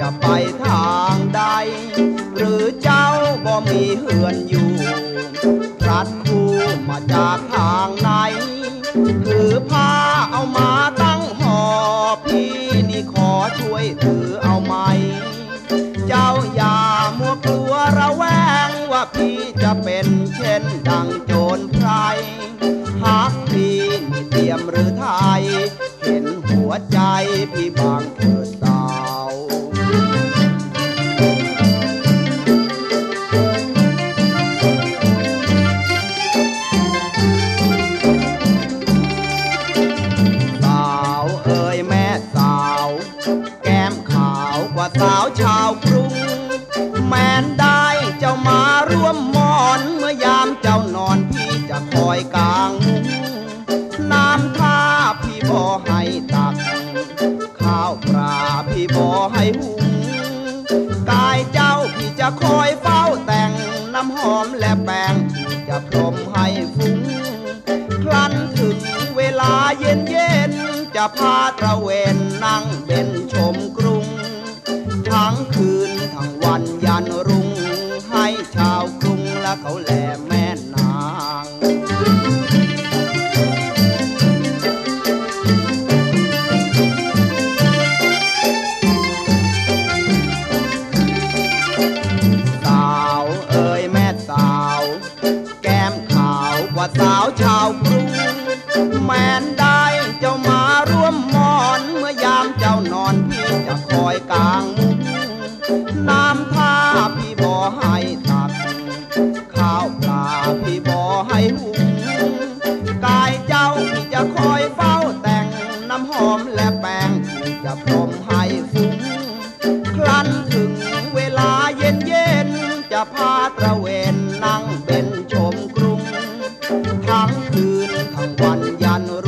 จะไปทางใด หรือเจ้าบ่มีเหือนอยู่รัดคู่มาจากทางไหนถือผ้าเอามาตั้งหอพี่นี่ขอช่วยถือเอาไหม เจ้าอย่ามัวกลัวระแวงว่าพี่จะเป็นเช่นดังโจรไพรหากพี่มีเตรียมหรือไทย เห็นหัวใจพี่บางเถิด สาวชาวกรุง แมนได้เจ้ามาร่วมมอนเมื่อยามเจ้านอนพี่จะคอยกลางมุงน้ำท่าพี่บ่ให้ตัก ข้าวปลาพี่บ่ให้หุงกายเจ้าพี่จะคอยเฝ้าแต่งน้ำหอมและแป้งจะพรมให้ฟุ้งครั้นถึงเวลาเย็นเย็นจะพาตระเวนนั่งเป็นชม เขาแลแม่นางสาวเอ่ยแม่สาว แก้มขาวกว่าสาวชาวกรุงแม้นได้เจ้ามาร่วมมอน เมื่อยามเจ้านอนพี่จะคอยกลางมุ้งน้ำ จะพร้อมให้ฟุ้งครั้นถึงเวลาเย็นเย็นจะพาตระเวนนั่งเป็นชมกรุง ทั้งคืนทั้งวันยันร